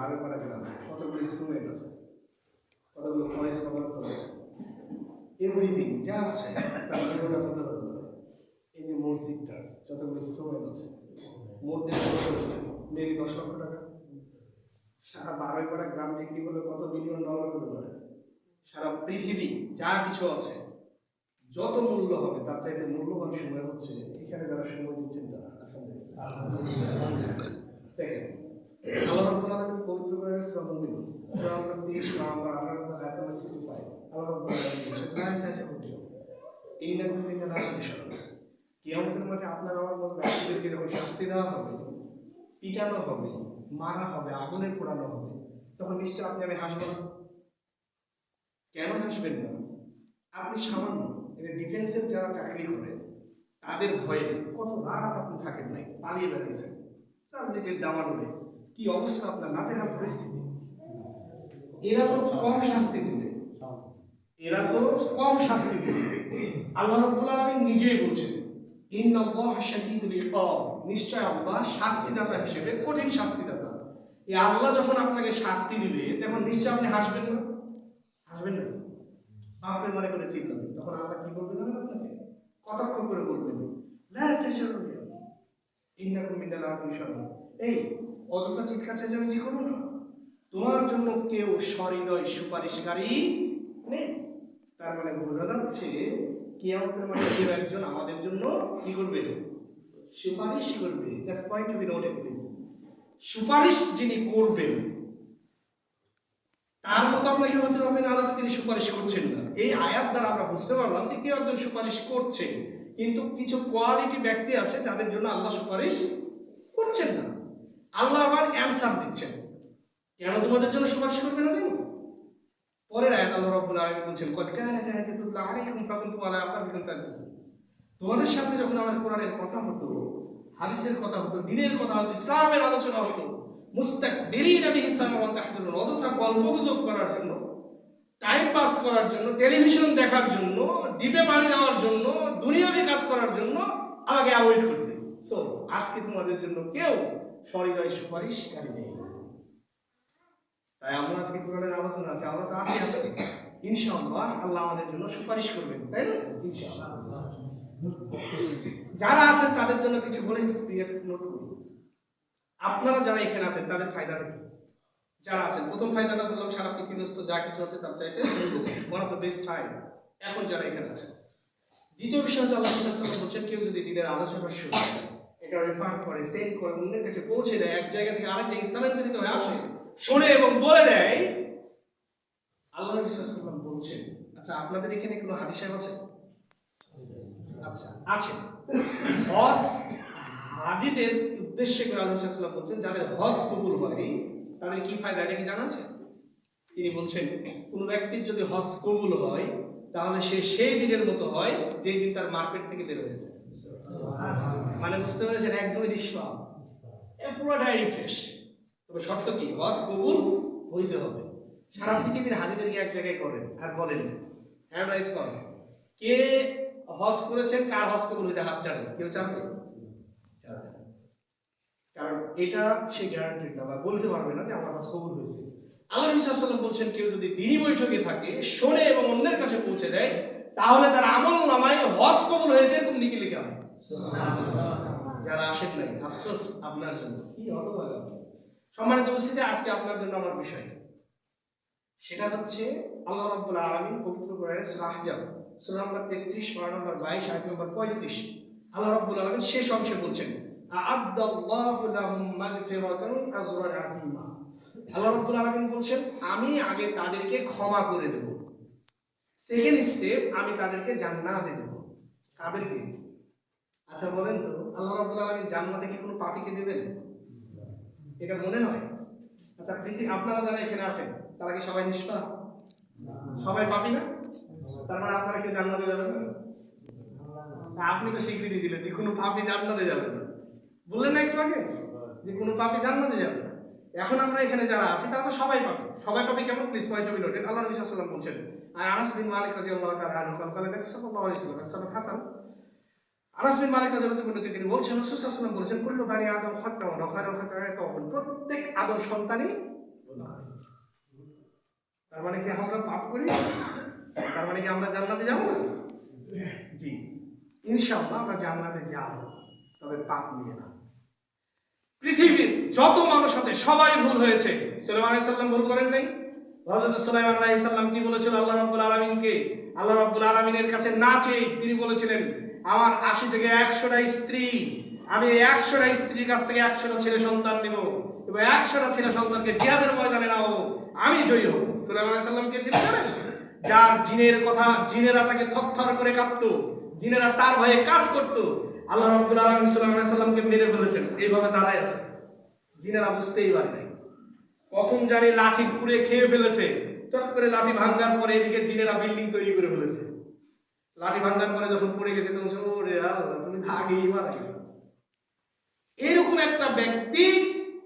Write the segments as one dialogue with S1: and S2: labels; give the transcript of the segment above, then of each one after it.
S1: বারোপাড়া গ্রাম কতগুলো স্টুডেন্ট আছে কতগুলো কলেজ পদার্থ আছে এভরিথিং যা আছে তার পারে এই যে মসজিদটা যতগুলো স্টুডেন্ট আছে দেড় মেবি দশ লক্ষ টাকা। সারা বারোপাড়া গ্রাম বিক্রি করলে কত বিলিয়ন ডলার হতে পারে? সারা পৃথিবী যা কিছু আছে যত মূল্য হবে তার চাইতে মূল্যবান সময় হচ্ছে এখানে যারা সময় দিচ্ছেন তারা আলহামদুলিল্লাহ। সেকেন্ড আল্লাহ রাব্বুল আলামিন পবিত্র কোরআনের সূরা মুমিন সূরা নম্বর 30 নম্বর 18 আয়াত নম্বর 65 আল্লাহ রাব্বুল আলামিন বলেছেন লা তাজাহুদু ইন্নাকুম মিন নাসিশার কিয়ামতের মাঠে আপনার শাস্তি দেওয়া হবে পিটানো হবে মারা হবে আগুনে পোড়ানো হবে তখন নিশ্চয় আপনি আমি হাসবেন না কেন হাসবেন না আপনি সামান্য এটা ডিফেন্সের যারা চাকরি করে তাদের ভয়ে কত রাত আপনি থাকেন নাই পালিয়ে বেড়াইছেন রাজনীতির দামাডোলে কি অবস্থা আপনার? না দেখার পরিস্থিতি এরা তো কম শাস্তি দিবে। এরা তো কম শাস্তি দিবে। আল্লাহ রাব্বুল আলামিন নিজেই বলছেন, ইন্নাল্লাহ শাদীদুল ইকাব নিশ্চয় আল্লাহ শাস্তিদাতা হিসেবে, কঠিন শাস্তিদাতা। এই আল্লাহ যখন আপনাকে শাস্তি দিবে, তখন নিশ্চয় আপনি হাসবেন না? হাসবেন না। বাপরে মনে করে চিনলাম তখন আল্লাহ কি বলবেন আপনাকে? কটাক্ষ করে বলবেন, লা তাশারু ইন্নাকুম মিনাল আতিশার এই অযথা চিৎকার চেঁচামেচি করো না। তোমার জন্য কেউ সহৃদয় সুপারিশকারী নেই। তার মানে বোঝা যাচ্ছে কিয়ামতের মানে কেউ একজন আমাদের জন্য কি করবে? সুপারিশ করবে। That's point to be noted please সুপারিশ যিনি করবেন, তার মতো আপনাকে হতে হবে না হলে তিনি সুপারিশ করছেন না। এই আয়াত দ্বারা আমরা বুঝতে পারলাম যে কেউ একজন সুপারিশ করছে, কিন্তু কিছু কোয়ালিটি ব্যক্তি আছে যাদের জন্য আল্লাহ সুপারিশ করছেন না। আল্লাহ আবার অ্যান্সার দিচ্ছেন। কেন তোমাদের জন্য সুপারিশ করবে না জানো? পরের আয়াত আল্লাহ রাব্বুল আলামিন বলছেন, কদ কানাত আয়াতুল্লাহ আলাইকুম ফাকুনতুম তোমাদের সামনে যখন আমার কোরআনের কথা হতো, হাদিসের কথা হতো, দিনের কথা হতো, ইসলামের আলোচনা হতো মুস্তাকবিরিন বিহি সামাওয়াত তাহদুরুন অযথা গল্পগুজব করার জন্য টাইম পাস করার জন্য টেলিভিশন দেখার জন্য ডিপে পানি দেওয়ার জন্য, দুনিয়াবি কাজ করার জন্য আমাকে অ্যাভয়েড করতে সো আজকে তোমাদের জন্য কেউ সহৃদয় সুপারিশকারী নেই। তাই আমরা আজকে কোরআনের আলোচনা আছে, আমরা তো আছি আজকে। ইনশাআল্লাহ আল্লাহ আমাদের জন্য সুপারিশ করবেন, তাই না? যারা আছেন তাদের জন্য কিছু বলে নোট করি আপনারা যারা এখানে আছেন, তাদের ফায়দাটা কি? যারা আছেন, প্রথম ফায়দাটা বললাম, সারা পৃথিবীস্থ যা কিছু আছে তার চাইতে one of the best time এখন যারা এখানে আছেন, দ্বিতীয় বিষয় হচ্ছে আল্লাহ বলছেন, কেউ যদি দিনের আলোচনা শুনে করে সেন্ড করে অন্যের কাছে পৌঁছে দেয়, এক জায়গা থেকে আরেক জায়গায় স্থানান্তরিত হয়ে আসে। শোনে এবং বলে দেয়, আল্লাহ নবী বলছেন আচ্ছা আপনাদের এখানে কোনো হাদিস সাহেব আছে? আচ্ছা আছে। হজ হাজিদের উদ্দেশ্যে করে আল্লাহ বলছেন, যাদের হজ কবুল হয় তাদের কি ফায়দা, এটা কি জানা আছে? তিনি বলছেন, কোন ব্যক্তির যদি হজ কবুল হয়, তাহলে সে সেই দিনের মতো হয়, যেই দিন তার মার্কেট থেকে বের হয়েছে মানে বুঝতে পেরেছেন? একদমই নিষ্পাপ। এ পুরোটাই রিফ্রেশ তবে শর্ত কি? হজ কবুল হইতে হবে। সারা পৃথিবীর হাজিদেরকে এক জায়গায় করেন, আর বলেন করেন কে হজ করেছেন কার হজ কবুল হয়েছে, হাত জানেন কেউ জানবে কারণ এটা সে না, বা বলতে পারবে না যে আমার হজ কবুল হয়েছে। আল্লাহ সাল্লাম বলছেন, কেউ যদি দিনই বৈঠকে থাকে, শোনে এবং অন্যের কাছে পৌঁছে দেয়, তাহলে তার আমল নামায় হজ কবুল হয়েছে, এরকম হবে যারা আসেন নাই, আফসোস আপনার জন্য। কি হতভাগা সম্মানিত উপস্থিতি, আজকে আপনার জন্য আমার বিষয়। সেটা হচ্ছে আল্লাহ রাব্বুল আলামিন পবিত্র কোরআনের সূরা আহজাব সূরা নম্বর 33 সূরা নম্বর 22 আয়াত নম্বর 35 আল্লাহ রাব্বুল আলামিন শেষ অংশে বলছেন আ'আদ্দাল্লাহু লাহুম মাগফিরাতান আজরান আযীমা। আল্লাহ রাব্বুল আলামিন বলছেন, আমি আগে তাদেরকে ক্ষমা করে দেব। সেকেন্ড স্টেপ আমি তাদেরকে জান্নাতে দেব। কাদেরকে আচ্ছা বলেন তো আল্লাহ রাব্বুল আলামিন জান্নাতে কি কোনো পাপীকে দেবেন এটা মনে হয় আচ্ছা পৃথিবী আপনারা যারা এখানে আছেন তারা কি সবাই নিষ্পাপ সবাই পাপি না তার মানে আপনারা কি জান্নাতে যাবেন না তা আপনি তো স্বীকৃতি দিলেন যে কোনো পাপি জান্নাতে যাবে না বললেন না একটু আগে যে কোনো পাপে জান্নাতে যাবে না এখন আমরা এখানে যারা আছি তারা তো সবাই পাবে সবাই পাবে কেমন প্লিজ পয়েন্ট অফ নোটেড আল্লাহ নবী সাল্লাল্লাহু আলাইহি বলছেন আর আনাস বিন মালিক রাদিয়াল্লাহু তাআলা আনহু قال قال النبي صلى الله عليه وسلم السبب حسن আনাস বিন মালিক রাদিয়াল্লাহু তাআলা তিনি বলছেন, রাসূল সাল্লাল্লাহু আলাইহি ওয়াসাল্লাম বলেছেন, কুল্লু বানি আদম খায়রুল খাতায়ে তাওবাতুন প্রত্যেক আদম সন্তানই তার মানে কি আমরা পাপ করি? তার মানে কি আমরা জান্নাতে যাব? না জি। ইনশাআল্লাহ আমরা জান্নাতে যাব, তবে পাপ নিয়ে না। পৃথিবীর যত মানুষ আছে, সবাই ভুল হয়েছে। সুলাইমান আলাইহিস ভুল করেন নাই? হযরত সুলাইমান আলাইহিস সালাম কি বলেছিল আল্লাহ রাব্বুল আলামিনকে? আল্লাহ রাব্বুল আলামিনের কাছে না চেয়ে তিনি বলেছিলেন আমার আশি থেকে একশোটা স্ত্রী। আমি একশোটা স্ত্রীর কাছ থেকে একশোটা ছেলে সন্তান নিব। এবং একশোটা ছেলে সন্তানকে জিহাদের ময়দানে নাও। আমি জয়ী হব। সুলাইমান কে ছিলেন যার জিনের কথা জিনেরা তাকে থরথর করে কাঁপতো, জিনেরা তার ভয়ে কাজ করতো। আল্লাহ রাব্বুল আলামিন সুলাইমান সালামকে মেরে ফেলেছেন, এইভাবে দাঁড়ায় আছে। জিনেরা বুঝতেই পারে নাই। কখন জানি লাঠি পুড়ে খেয়ে ফেলেছে। চট করে লাঠি ভাঙ্গার পরে এদিকে জিনেরা বিল্ডিং তৈরি করে ফেলেছে। লাঠি ভাঙ্গার পরে যখন পড়ে গেছে, তখন ওরে তুমি তো আগেই মারা গেছো। এরকম একটা ব্যক্তি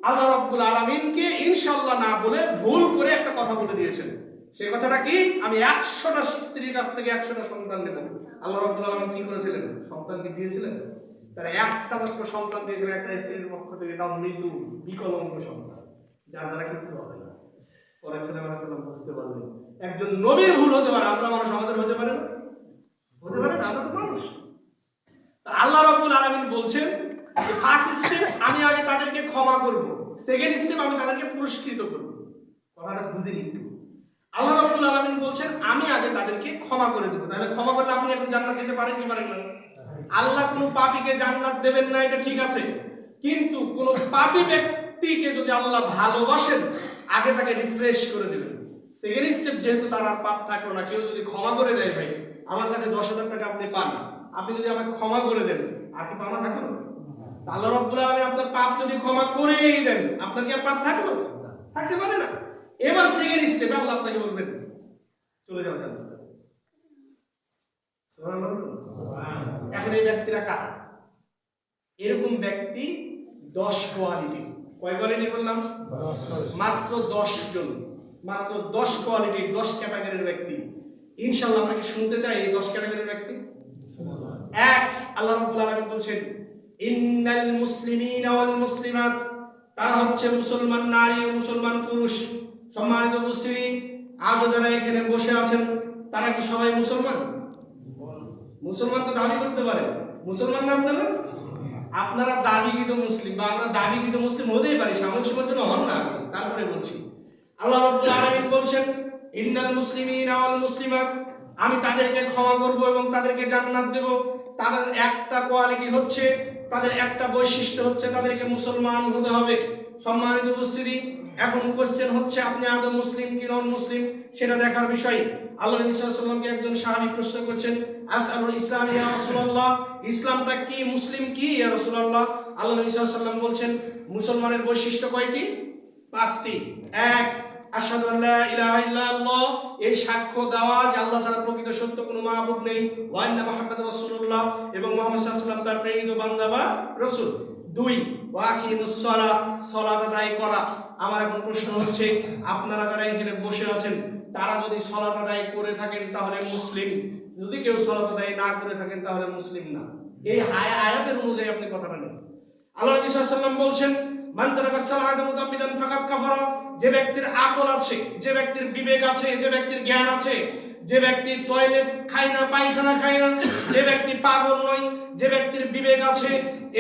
S1: আল্লাহ রাব্বুল আলামিনকে ইনশাআল্লাহ না বলে ভুল করে একটা কথা বলে দিয়েছেন। সেই কথাটা কি? আমি একশোটা স্ত্রীর কাছ থেকে একশোটা সন্তান নেব আল্লাহ রাব্বুল আলামিন কি করেছিলেন? সন্তান কি দিয়েছিলেন? তারা একটা মাত্র সন্তান দিয়েছিলেন একটা স্ত্রীর পক্ষ থেকে, তাও মৃত্যু বিকলঙ্গ সন্তান, যার দ্বারা কিছু হবে না। পরে আলাইহি বুঝতে পারলেন। একজন নবীর ভুল হতে পারে, আমরা মানুষ আমাদের হতে পারে না। হতে পারে না তো মানুষ। আল্লাহ রাব্বুল আলামিন বলছেন ফার্স্ট স্টেপ আমি আগে তাদেরকে ক্ষমা করব সেকেন্ড স্টেপ আমি তাদেরকে পুরস্কৃত করব। কথাটা বুঝে নিন একটু। আল্লাহ রাব্বুল আলামিন বলছেন, আমি আগে তাদেরকে ক্ষমা করে দেব। তাহলে ক্ষমা করলে আপনি এখন জান্নাত যেতে পারেন কি পারেন না? আল্লাহ কোনো পাপীকে জান্নাত দেবেন না, এটা ঠিক আছে। কিন্তু কোনো পাপী ব্যক্তিকে যদি আল্লাহ ভালোবাসেন, আগে তাকে রিফ্রেশ করে দেবেন। সেকেন্ড স্টেপ যেহেতু তার আর পাপ থাকল না, কেউ যদি ক্ষমা করে দেয় ভাই আমার কাছে দশ হাজার টাকা আপনি পান। আপনি যদি আমাকে ক্ষমা করে দেন আর কি পাওনা থাকল? আল্লাহ রব্বুল আলামিন আপনার পাপ যদি ক্ষমা করেই দেন আপনার কি আর পাপ থাকল? থাকতে পারে না। এবার সেকেন্ড স্টেপে আল্লাহ আপনাকে বলবেন চলে যাও জান্নাতে। এখন এই ব্যক্তিরা কারা? এরকম ব্যক্তি দশ কোয়ালিটি। কয় কোয়ালিটি বললাম? মাত্র দশ জন। মাত্র দশ কোয়ালিটি দশ ক্যাটাগরির ব্যক্তি। ইনশাল্লাহ আমরা কি শুনতে চাই এই দশ ক্যাটাগরির ব্যক্তি। এক, আল্লাহ রাব্বুল আলামিন বলছেন, ইন্নাল মুসলিমিনা ওয়াল মুসলিমাত তারা হচ্ছে মুসলমান নারী মুসলমান পুরুষ। সম্মানিত মুসলিম আজও যারা এখানে বসে আছেন, তারা কি সবাই মুসলমান? মুসলমান তো দাবি করতে পারে। মুসলমান নাম দেবেন আপনারা দাবিকৃত মুসলিম বা আমরা দাবি দাবিকৃত মুসলিম হতেই পারি সাময়িক জন্য হন না। তারপরে বলছি, আল্লাহ রাব্বুল আলামিন বলছেন ইন্নাল মুসলিমিনা ওয়াল মুসলিমাত, আমি তাদেরকে ক্ষমা করব এবং তাদেরকে জান্নাত দেব। তাদের একটা কোয়ালিটি হচ্ছে, তাদের একটা বৈশিষ্ট্য হচ্ছে তাদেরকে মুসলমান হতে হবে। সম্মানিত উপস্থিতি, এখন কোশ্চেন হচ্ছে, আপনি আদৌ মুসলিম কি নন মুসলিম? সেটা দেখার বিষয়। আল্লাহ নবী সাল্লাল্লাহু একজন সাহাবী প্রশ্ন করছেন, আসআলুল ইসলাম ইয়া রাসূলুল্লাহ? ইসলামটা কি, মুসলিম কি ইয়া রাসূলুল্লাহ? আল্লাহ নবী সাল্লাল্লাহু বলছেন, মুসলমানের বৈশিষ্ট্য কয়টি? পাঁচটি। এক আশহাদু আল্লা ইলাহা ইল্লাল্লাহ। এই সাক্ষ্য দেওয়া যে আল্লাহ ছাড়া প্রকৃত সত্য কোনো মাহবুব নেই। রাসূলুল্লাহ এবং মুহাম্মদ সাল্লাল্লাহু তার প্রেরিত বান্দা বা রাসূল। দুই, ওয়া আকিমুস সালাহ সালাত আদায় করা। আমার এখন প্রশ্ন হচ্ছে, আপনারা যারা এখানে বসে আছেন, তারা যদি সালাত আদায় করে থাকেন তাহলে মুসলিম? যদি কেউ সালাত আদায় না করে থাকেন তাহলে মুসলিম না। এই আয়া- আয়াতের অনুযায়ী আপনি কথাটা নেন। আল্লাহ নবী সাল্লাল্লাহু আলাইহি বলছেন যে ব্যক্তির আকল আছে, যে ব্যক্তির বিবেক আছে, যে ব্যক্তির জ্ঞান আছে, যে ব্যক্তির টয়লেট খায় না, পায়খানা খায় না, যে ব্যক্তি পাগল নয়, যে ব্যক্তির বিবেক আছে,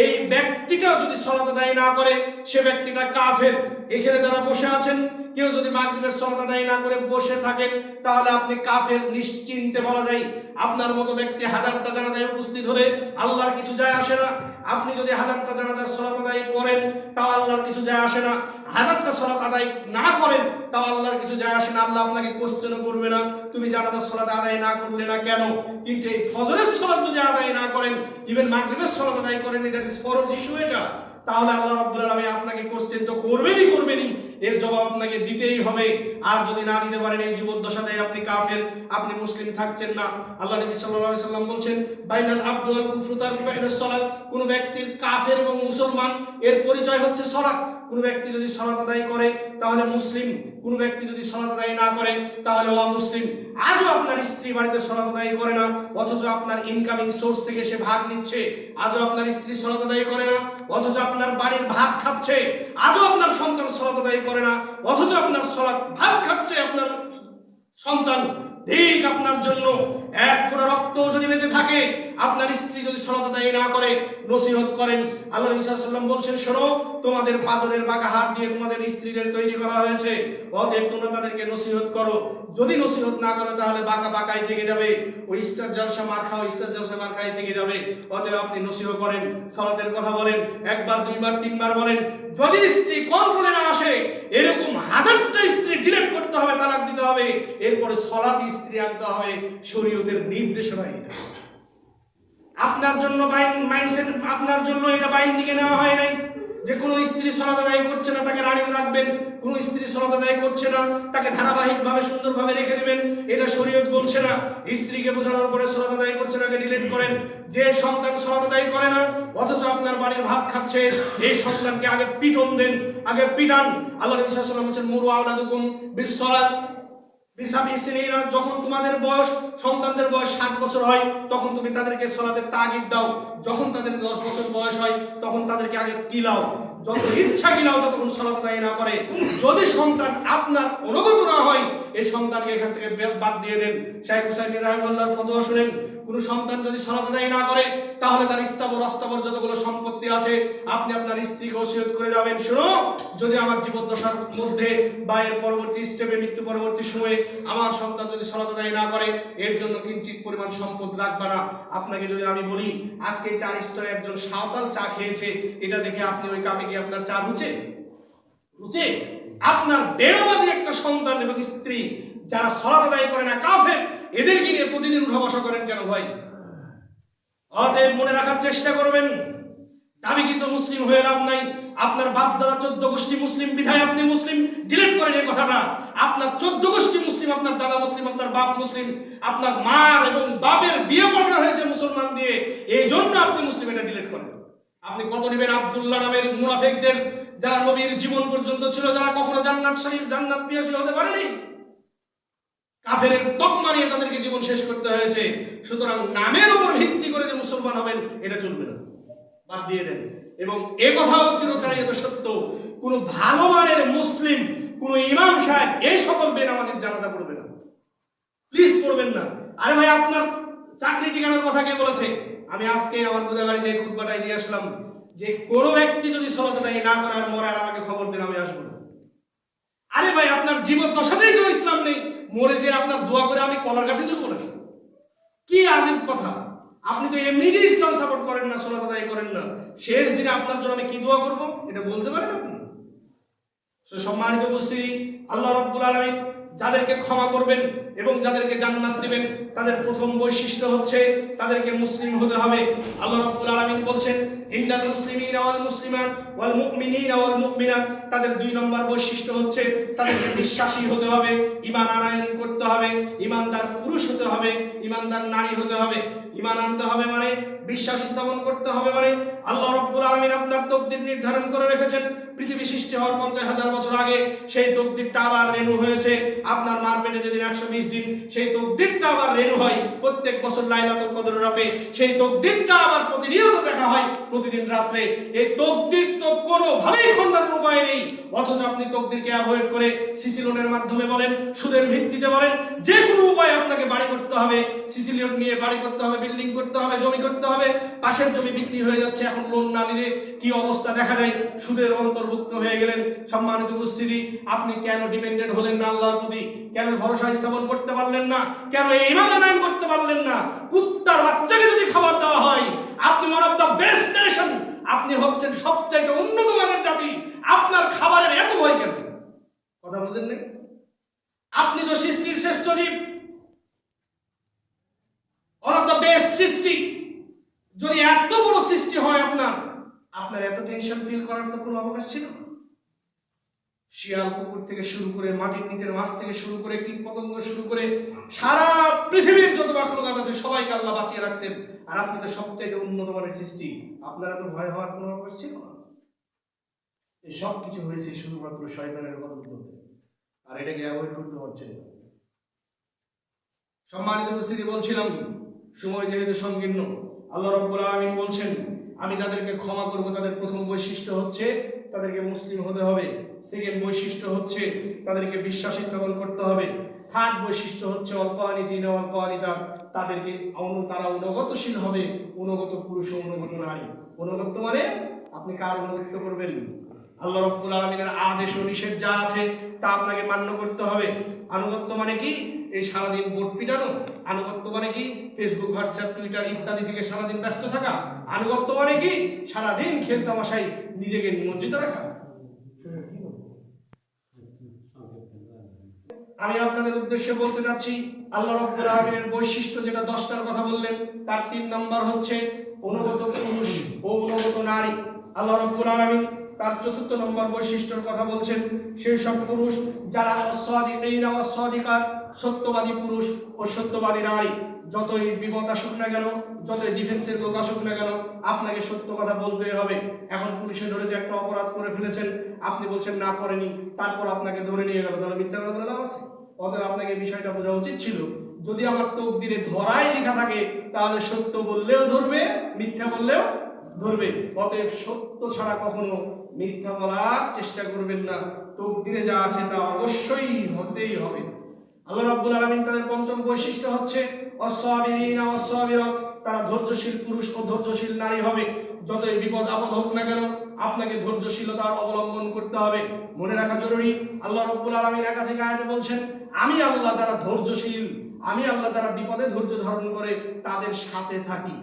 S1: এই ব্যক্তিকেও যদি সলাত দায়ী না করে, সে ব্যক্তিটা কাফের। এখানে যারা বসে আছেন কেউ যদি মাগরিবের সলাত আদায় না করে বসে থাকেন, তাহলে আপনি কাফের নিশ্চিন্তে বলা যায়, আপনার মতো ব্যক্তি হাজারটা জানাজায় উপস্থিত হলে আল্লাহর কিছু যায় আসে না। আপনি যদি হাজারটা জানাজার সলাত আদায় করেন, তাও আল্লাহর কিছু যায় আসে না। হাজারটা সলাত আদায় না করেন, তাও আল্লাহর কিছু যায় আসে না। আল্লাহ আপনাকে কোশ্চেনও করবে না, তুমি জানাজার সলাত আদায় না করলে না কেন? কিন্তু এই ফজরের সলাত যদি আদায় না করেন ইভেন মাগরিবের সলাত আদায় করেন এটা ফরজ ইস্যু এটা। তাহলে আল্লাহ রাব্বুল আলামিন আপনাকে কোশ্চেন তো করবেনই করবেনই। এর জবাব আপনাকে দিতেই হবে। আর যদি না দিতে পারেন এই জীবদ্দশাতে আপনি কাফের, আপনি মুসলিম থাকছেন না। আল্লাহ নবী আলাইহি সাল্লাম বলছেন, বাইনাল আব্দু ওয়াল কুফরু তার বাইনাস সালাত কোন ব্যক্তির কাফের এবং মুসলমান, এর পরিচয় হচ্ছে সালাত কোন ব্যক্তি যদি সালাত আদায় করে, তাহলে মুসলিম। কোন ব্যক্তি যদি সালাত আদায় না করে, তাহলে অমুসলিম। আজও আপনার স্ত্রী বাড়িতে সালাত আদায় করে না, অথচ আপনার ইনকামিং সোর্স থেকে সে ভাগ নিচ্ছে। আজও আপনার স্ত্রী সালাত আদায় করে না, অথচ আপনার বাড়ির ভাগ খাচ্ছে। আজও আপনার সন্তান সালাত অথচ আপনার সরাত ভাগ খাচ্ছে আপনার সন্তান। ঠিক আপনার জন্য এক ফোঁটা রক্ত যদি বেঁচে থাকে, আপনার স্ত্রী যদি সলাত আদায় না করে, নসিহত করেন। আল্লাহ নবী সাল্লাল্লাহু বলছেন, শোনো, তোমাদের পাজরের বাঁকা হাত দিয়ে তোমাদের স্ত্রীদের তৈরি করা হয়েছে। অতএব তোমরা তাদেরকে নসিহত করো। যদি নসিহত না করো, তাহলে বাঁকা বাঁকাই থেকে যাবে। ওই স্টার জলসা মার খাও স্টার জলসা মার খাই থেকে যাবে। অতএব আপনি নসিহত করেন সলাতের কথা বলেন, একবার, দুইবার, তিনবার বলেন। যদি স্ত্রী কন্ট্রোলে না আসে, এরকম হাজারটা স্ত্রী ডিলেট করতে হবে, তালাক দিতে হবে। এরপরে সলাতি স্ত্রী আনতে হবে শরীয়তের নির্দেশনা এটা। আপনার জন্য মাইন্ডসেট আপনার জন্য এটা বাইন্ডিংয়ে নেওয়া হয় নাই। যে কোনো স্ত্রী সলাত আদায় করছে না, তাকে রানিং রাখবেন। কোনো স্ত্রী সলাত আদায় করছে না, তাকে ধারাবাহিকভাবে সুন্দরভাবে রেখে দেবেন। এটা শরীয়ত বলছে না। স্ত্রীকে বোঝানোর পরে সলাত আদায় করছে না ডিলিট করেন। যে সন্তান সলাত আদায় করে না, অথচ আপনার বাড়ির ভাত খাচ্ছে, এই সন্তানকে আগে পিটন দেন, আগে পিটান। আল্লাহ নবী সাল্লাল্লাহু আলাইহি ওয়াসাল্লাম বলছেন, মুরু আওলাদুকুম বিসসালাত। যখন তোমাদের বয়স, সন্তানদের বয়স সাত বছর হয়, তখন তুমি তাদেরকে সলাতের তাগিদ দাও। যখন তাদের দশ বছর বয়স হয়, তখন তাদেরকে আগে কিলাও। যত ইচ্ছা কিলাও যতক্ষণ সলাত আদায় না করে। যদি সন্তান আপনার অনুগত না হয়, এই সন্তানকে এখান থেকে বাদ দিয়ে দেন। শাহ হুসাইন রাহিমাল্লাহর ফতোয়া শুনেন কোন সন্তান যদি সলাত আদায় না করে, তাহলে তার স্থাবর অস্থাবর যতগুলো সম্পত্তি আছে, আপনি আপনার স্ত্রীকে ওসিয়ত করে যাবেন। শুনো যদি আমার জীবন জীবদ্দশার মধ্যে বা এর পরবর্তী স্টেপে মৃত্যু পরবর্তী সময়ে আমার সন্তান যদি সলাত আদায় না করে, এর জন্য কিঞ্চিত পরিমাণ সম্পদ রাখবা না। আপনাকে যদি আমি বলি, আজকে চার স্তরে একজন সাঁওতাল চা খেয়েছে, এটা দেখে আপনি ওই কাপে কি আপনার চা রুচে? রুচে? আপনার বেড়াবাজি একটা সন্তান এবং স্ত্রী, যারা সলাত আদায় করে না, কাফের এদেরকে নিয়ে প্রতিদিন উঠা বসা করেন কেন ভাই? অতএব মনে রাখার চেষ্টা করবেন। আমি কিন্তু মুসলিম হয়ে লাভ নাই। আপনার বাপ দাদা চোদ্দ গোষ্ঠী মুসলিম, বিধায় আপনি মুসলিম। ডিলিট করেন এই কথাটা। আপনার চোদ্দ গোষ্ঠী মুসলিম, আপনার দাদা মুসলিম, আপনার বাপ মুসলিম, আপনার মার এবং বাপের বিয়ে পড়ানো হয়েছে মুসলমান দিয়ে, এই জন্য আপনি মুসলিম, এটা ডিলিট করেন। আপনি কত নেবেন আব্দুল্লাহ নামের মুনাফেকদের? যারা নবীর জীবন পর্যন্ত ছিল, যারা কখনো জান্নাত শরীফ, জান্নাত পিয়াসী হতে পারেনি? কাফের তকমা নিয়ে তাদেরকে জীবন শেষ করতে হয়েছে। সুতরাং নামের উপর ভিত্তি করে যে মুসলমান হবেন, এটা চলবে না। বাদ দিয়ে দেন। এবং এ কথাও চিরচারিত সত্য। কোন ভালো মানের মুসলিম, কোন ইমাম সাহেব এই সকল বেনামাজির জানাজা পড়বে না। প্লিজ পড়বেন না। আরে ভাই, আপনার চাকরি ঠিকানার কথা কে বলেছে? আমি আজকে আমার গোদাগাড়িতে খুদবাটাই দিয়ে আসলাম। যে কোনো ব্যক্তি যদি সলাত আদায় না করার আর মরে আমাকে খবর দেন, আমি আসব আরে ভাই, আপনার জীবন দশাতেই তো ইসলাম নেই। মরে যে আপনার দোয়া করে আমি কলার কাছে তুলবো নাকি? কি আজিব কথা। আপনি তো এমনিতেই ইসলাম সাপোর্ট করেন না সোলাত আদায় করেন না, শেষ দিনে আপনার জন্য আমি কি দোয়া করব? এটা বলতে পারেন আপনি? সম্মানিত উপস্থিতি, আল্লাহ রব্বুল আলামিন যাদেরকে ক্ষমা করবেন এবং যাদেরকে জান্নাত দিবেন, তাদের প্রথম বৈশিষ্ট্য হচ্ছে তাদেরকে মুসলিম হতে হবে। আল্লাহ রাব্বুল আলামিন বলছেন, ইন্নাল মুসলিমিনা ওয়াল মুসলিমাত ওয়াল মুমিনিনা ওয়াল মুমিনাত। তাদের দুই নম্বর বৈশিষ্ট্য হচ্ছে তাদেরকে বিশ্বাসী হতে হবে, ঈমান আনয়ন করতে হবে, ঈমানদার পুরুষ হতে হবে, ঈমানদার নারী হতে হবে। ঈমান আনতে হবে মানে বিশ্বাস স্থাপন করতে হবে মানে আল্লাহ রাব্বুল আলামিন আপনার তকদির নির্ধারণ করে রেখেছেন। পৃথিবী সৃষ্টি হওয়ার পঞ্চাশ হাজার বছর আগে সেই তকদিরটা আবার রেনু হয়েছে। আপনার মার পেটে যেদিন একশো বিশ দিন সেই তকদিরটা আবার রেনু হয়, প্রত্যেক বছর লাইলাতুল কদর রাতে সেই তকদিরটা আবার প্রতিনিয়ত দেখা হয়, প্রতিদিন রাত্রে। এই তকদির তো কোনোভাবেই খণ্ডনের উপায় নেই। অথচ আপনি তকদিরকে অ্যাভয়েড করে সিসি লোনের মাধ্যমে বলেন, সুদের ভিত্তিতে বলেন, যে কোনো উপায় আপনাকে বাড়ি করতে হবে। সিসি লোন নিয়ে বাড়ি করতে হবে, বিল্ডিং করতে হবে, জমি করতে হবে। পাশের জমি বিক্রি হয়ে যাচ্ছে, এখন লোন না নিলে কি অবস্থা দেখা যায়? সুদের অন্তর্ভুক্ত হয়ে গেলেন সম্মানিত উপস্থিতি, আপনি কেন ডিপেন্ডেন্ট হলেন না আল্লাহর প্রতি? কেন ভরসা স্থাপন করতে পারলেন না? কেন ইমানায়ন করতে পারলেন না? কুত্তার বাচ্চাকে যদি খাবার দেওয়া হয়, আপনি one of the best nation আপনি হচ্ছেন সবচাইতে উন্নত মানের জাতি। আপনার খাবারের এত ভয় কেন? কথা বুঝলেন না? আপনি তো সৃষ্টির শ্রেষ্ঠ জীব ওয়ান অফ দ্য বেস্ট সৃষ্টি যদি এত বড় সৃষ্টি হয় আপনার আপনার এত টেনশন ফিল করার তো কোনো অবকাশ ছিল না। শিয়াল কুকুর থেকে শুরু করে মাটির নিচের মাছ থেকে শুরু করে কীট পতঙ্গ শুরু করে সারা পৃথিবীর যত মাখলুকাত আছে, সবাইকে আল্লাহ বাঁচিয়ে রাখছেন। আর আপনি তো সবচাইতে উন্নত মানের সৃষ্টি। আপনারা তো ভয় হওয়ার কোনো অবকাশ ছিল না। এই সব কিছু হয়েছে শুধুমাত্র শয়তানের কথা বলতে আর এটাকে অ্যাভয়েড করতে পারছেন না। সম্মানিত উপস্থিতি বলছিলাম, সময় যেহেতু সংকীর্ণ, আল্লাহ রব্বুল আলামিন বলছেন আমি তাদেরকে ক্ষমা করব, তাদের প্রথম বৈশিষ্ট্য হচ্ছে তাদেরকে মুসলিম হতে হবে। সেকেন্ড বৈশিষ্ট্য হচ্ছে তাদেরকে বিশ্বাস স্থাপন করতে হবে। থার্ড বৈশিষ্ট্য হচ্ছে অল্প আনিতি না অল্প আনিতা তাদেরকে অন্য তারা অনুগতশীল হবে। অনুগত পুরুষ অনুগত নারী। অনুগত মানে আপনি কার অনুগত করবেন? আল্লাহ রব্বুল আলমিনের আদেশ ও নিষেধ যা আছে তা আপনাকে মান্য করতে হবে। আনুগত্য মানে কি? এই সারাদিন বোর্ড পিটানো। আনুগত্য মানে কি? ফেসবুক হোয়াটসঅ্যাপ টুইটার ইত্যাদি থেকে সারাদিন ব্যস্ত থাকা। আনুগত্য মানে কি? সারাদিন খেল তামাশাই নিজেকে নিমজ্জিত রাখা। আমি আপনাদের উদ্দেশ্যে বলতে যাচ্ছি, আল্লাহ রব্বুল আলমিনের বৈশিষ্ট্য যেটা দশটার কথা বললেন, তার তিন নম্বর হচ্ছে অনুগত পুরুষ ও অনুগত নারী। আল্লাহ রব্বুল আলমিন তার চতুর্থ নম্বর বৈশিষ্ট্যের কথা বলছেন সেই সব পুরুষ যারা অস্বাদিকা অস্বাদিকার সত্যবাদী পুরুষ ও সত্যবাদী নারী। যতই বিপদ আসুক না কেন, যতই ডিফেন্সের লোক আসুক না কেন, আপনাকে সত্য কথা বলতেই হবে। এখন পুলিশে ধরে যে একটা অপরাধ করে ফেলেছেন, আপনি বলছেন, না, করেনি। তারপর আপনাকে ধরে নিয়ে গেল। তাহলে মিথ্যা কথা বলে আছে? অতএব আপনাকে বিষয়টা বোঝা উচিত ছিল। যদি আমার তকদিরে ধরাই লেখা থাকে, তাহলে সত্য বললেও ধরবে, মিথ্যা বললেও ধরবে। অতএব সত্য ছাড়া কখনো মিথ্যা বলার চেষ্টা করবেন না। তকদিরে যা আছে তা অবশ্যই হতেই হবে। আল্লাহ রাব্বুল আলামিন তাদের পঞ্চম বৈশিষ্ট্য হচ্ছে, অসাবিরিনা অসাবিরা তারা ধৈর্যশীল পুরুষ ও ধৈর্যশীল নারী হবে। যতই বিপদ আপদ হোক না কেন, আপনাকে ধৈর্যশীলতার অবলম্বন করতে হবে। মনে রাখা জরুরি, আল্লাহ রব্বুল আলামিন একাধিক আয়াতে বলছেন, আমি আল্লাহ যারা ধৈর্যশীল, আমি আল্লাহ যারা বিপদে ধৈর্য ধারণ করে, তাদের সাথে থাকি।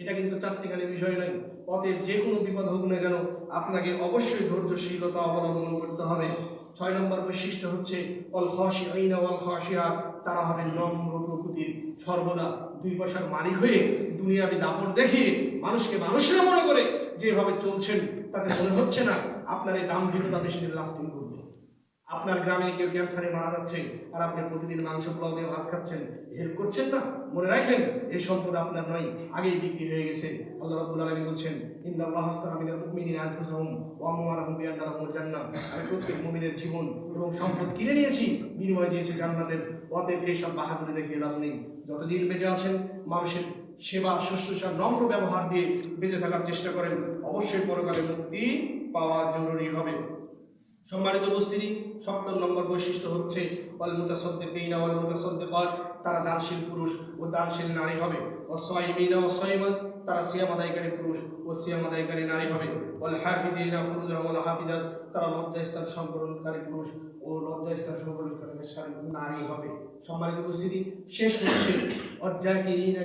S1: এটা কিন্তু চারটিখানি বিষয় নয়। অতএব যে কোনো বিপদ হোক না কেন, আপনাকে অবশ্যই ধৈর্যশীলতা অবলম্বন করতে হবে। ছয় নম্বর বৈশিষ্ট্য হচ্ছে, অল খাসি আইনা অল খাসিয়া তারা হবে নম্র প্রকৃতির সর্বদা। দুই পয়সার মালিক হয়ে দুনিয়াবি দাপট দেখিয়ে মানুষকে মানুষের মনে করে যেভাবে চলছেন, তাতে মনে হচ্ছে না আপনার এই দাম্ভিকতা বেশি লাস্টিং করবে। আপনার গ্রামে কেউ ক্যান্সারে মারা যাচ্ছে? আর আপনি প্রতিদিন মাংস পোলাও দিয়ে ভাত খাচ্ছেন? হেল্প করছেন না? মনে রাখেন, এই সম্পদ আপনার নয়, আগেই বিক্রি হয়ে গেছে। আল্লাহ রাব্বুল আলামিন বলছেন, ইন্নাল্লাহ আস্তানা মিনাল মুমিনিনা আনফুসাহুম ওয়া আমওয়ালাহুম বিআন্না লাহুমুল জান্নাহ আমি প্রত্যেক মুমিনের জীবন এবং সম্পদ কিনে নিয়েছি, বিনিময় দিয়েছি জান্নাতের অতএব এই সব বাহাদুরি দেখিয়ে লাভ নেই। যতদিন বেঁচে আছেন, মানুষের সেবা, শুশ্রূষা, নম্র ব্যবহার দিয়ে বেঁচে থাকার চেষ্টা করেন। অবশ্যই পরকালে মুক্তি পাওয়া জরুরি হবে। সম্মানিত উপস্থিতি সপ্তম নম্বর বৈশিষ্ট্য হচ্ছে অল মুতাসদ্দিকিনা, ওয়াল মুতাসদ্দিকাত, তারা দানশীল পুরুষ ও দানশীল নারী হবে। অসয়মিনা অসয়মাত তারা সিয়াম আদায়কারী পুরুষ ও সিয়াম আদায়কারী নারী হবে। অল হাফিদিনা ফুরুজা ওয়াল হাফিজাত, তারা লজ্জাস্থান সম্পূর্ণকারী পুরুষ ও লজ্জাস্থান সম্পূর্ণকারী নারী হবে। সম্মানিত উপস্থিতি, শেষ হচ্ছে। অজ্জাকিরিনা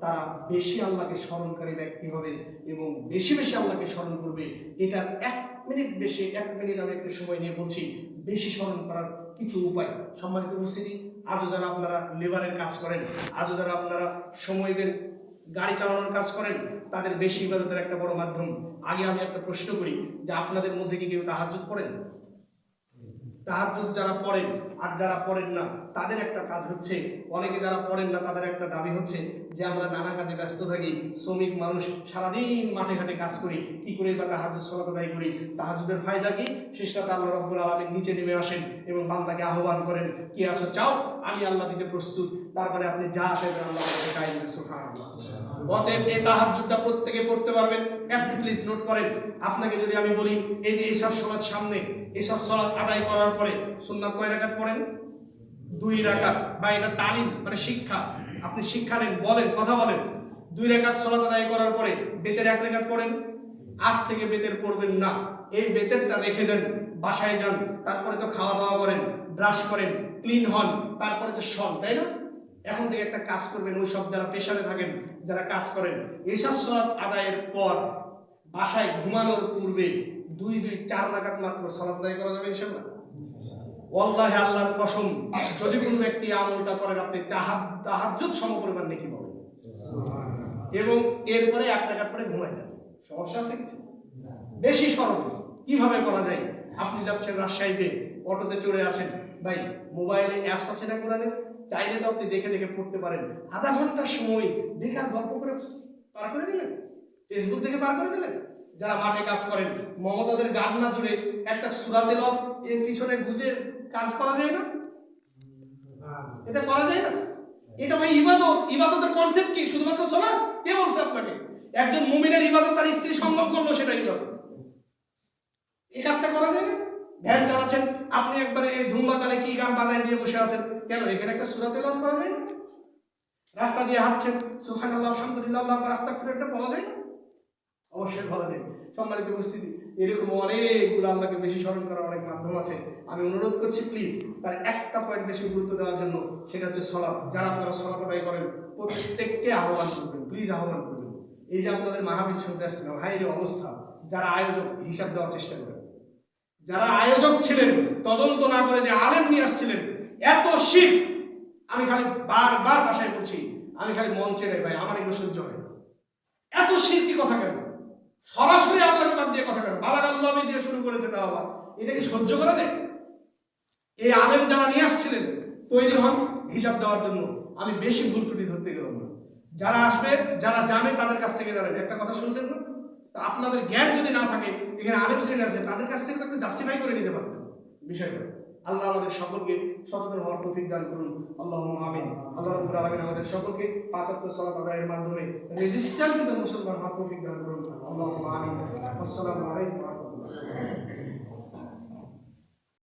S1: তারা বেশি আল্লাহকে স্মরণকারী ব্যক্তি হবে এবং বেশি বেশি আল্লাহকে স্মরণ করবে। এটার এক মিনিট বেশি, এক মিনিট আমি একটু সময় নিয়ে বলছি, বেশি স্মরণ করার কিছু উপায়, সম্মানিত উপস্থিতি, আজও যারা আপনারা লেবারের কাজ করেন, আজও যারা আপনারা সময়দের গাড়ি চালানোর কাজ করেন, তাদের বেশি ইবাদতের একটা বড় মাধ্যম। আগে আমি একটা প্রশ্ন করি, যে আপনাদের মধ্যে কি কেউ তাহাজ পড়েন? তাহাজ্জুদ যারা পড়েন আর যারা পড়েন না, তাদের একটা কাজ হচ্ছে, অনেকে যারা পড়েন না, তাদের একটা দাবি হচ্ছে যে আমরা নানা কাজে ব্যস্ত থাকি, শ্রমিক মানুষ সারাদিন মাঠে ঘাটে কাজ করি, কি করে বা তাহাজুদ সলাত করি তাহাজুদের ফায়দা কি? শেষটাতে আল্লাহ রব্বুল আলমীর নিচে নেমে আসেন এবং বান্দাকে আহ্বান করেন, কি আছো? চাও, আমি আল্লাহ দিতে প্রস্তুত। তারপরে আপনি যা চাইবেন আল্লাহ অতএব এই তাহাজ্জুদটা প্রত্যেকে পড়তে পারবেন। একটু প্লিজ নোট করেন। আপনাকে যদি আমি বলি, এই যে এসব সমাজ সামনে এসব সলাৎ আদায় করার পরে সুন্নাত কয় রাকাত পড়েন? দুই রাকাত। বা এটা তালিম মানে শিক্ষা। আপনি শিক্ষা নেন, বলেন, কথা বলেন। দুই রেখাত সলাত আদায় করার পরে বেতের এক রেখাত পড়েন? আজ থেকে বেতের পড়বেন না। এই বেতেরটা রেখে দেন, বাসায় যান। তারপরে তো খাওয়া দাওয়া করেন, ব্রাশ করেন, ক্লিন হন, তারপরে তো সন তাই না? এখন থেকে একটা কাজ করবেন, ওই সব যারা পেশারে থাকেন, যারা কাজ করেন। এসব সলাৎ আদায়ের পর বাসায় ঘুমানোর পূর্বে দুই দুই চার রাকাত মাত্র সলাৎ আদায় করা যাবে ইনশাল্লাহ ওয়াল্লাহি আল্লাহর কসম যদি কোনো ব্যক্তি আমলটা করেন আপনি চাহাদ তাহাজ্জুদ সমপরিমাণ নেকি পাবেন এবং এরপরে এক টাকার পরে ঘুমায় যাবে সমস্যা আছে কিছু? বেশি স্মরণ কীভাবে করা যায়? আপনি যাচ্ছেন রাজশাহীতে অটোতে চড়ে আছেন ভাই মোবাইলে অ্যাপস আছে না কোরআনে? চাইলে তো আপনি দেখে দেখে পড়তে পারেন। আধা ঘণ্টার সময় দেখে আর গল্প করে পার করে দিলেন? ফেসবুক থেকে পার করে দিলেন? যারা মাঠে কাজ করেন, মমতাদের গান না জুড়ে একটা সুরাতে লব এর পিছনে গুজে কাজ করা যায় না? এটা করা যায় না? এটা ভাই ইবাদত। ইবাদতের কনসেপ্ট কি? শুধুমাত্র শোনা? কে বলছে আপনাকে? একজন মুমিনের ইবাদত তার স্ত্রী সঙ্গম করল, সেটা ইবাদত এই কাজটা করা যায় না? ভ্যান চালাচ্ছেন, আপনি একবারে এই ধুমা চালে কি গান বাজায় দিয়ে বসে আছেন? কেন, এখানে একটা সুরাতে লব করা যায় না? রাস্তা দিয়ে হাঁটছেন সুখান আল্লাহ আলহামদুলিল্লাহ রাস্তা খুলে একটা বলা যায় না? অবশ্যই ভালো যায় সম্মানিত উপস্থিতি, এরকম অনেকগুলো আপনাকে বেশি স্মরণ করার অনেক মাধ্যম আছে। আমি অনুরোধ করছি প্লিজ তার একটা পয়েন্ট বেশি গুরুত্ব দেওয়ার জন্য, সেটা হচ্ছে সলাপ। যারা আপনারা সলাপ আদায় করেন, প্রত্যেককে আহ্বান করবেন প্লিজ আহ্বান করবেন। এই যে আপনাদের মাহাবীর শুনতে আসছেন ভাই অবস্থা। যারা আয়োজক, হিসাব দেওয়ার চেষ্টা করেন। যারা আয়োজক ছিলেন, তদন্ত না করে যে আলেম নিয়ে আসছিলেন, এত শীত আমি খালি বারবার বাসায় করছি আমি খালি মঞ্চে নেই ভাই, আমার এগুলো সহ্য হয়। এত শীতই কথা কেন? সরাসরি আল্লাহকে বাদ দিয়ে কথা কেন বাবার আল্লাহ দিয়ে শুরু করেছে তাও আবার। এটা কি সহ্য করা যায়? এই আলেম যারা নিয়ে আসছিলেন, তৈরি হন হিসাব দেওয়ার জন্য। আমি বেশি ভুল ত্রুটি ধরতে গেলাম না। যারা আসবে, যারা জানে, তাদের কাছ থেকে জানেন। একটা কথা শুনলেন না? তা আপনাদের জ্ঞান যদি না থাকে, এখানে আলেম শ্রেণি আছে, তাদের কাছ থেকে আপনি জাস্টিফাই করে নিতে পারতেন। বিষয়টা। আল্লাহ আমাদের সকলকে সচেতন হওয়ার তৌফিক দান করুন। আল্লাহ আমিন। আল্লাহ রব্বুল আলামিন আমাদের সকলকে পাঁচাত্ত সালাত আদায়ের মাধ্যমে রেজিস্টার মুসলমান হওয়ার তৌফিক দান করুন। আল্লাহ আমিন। আসসালামু আলাইকুম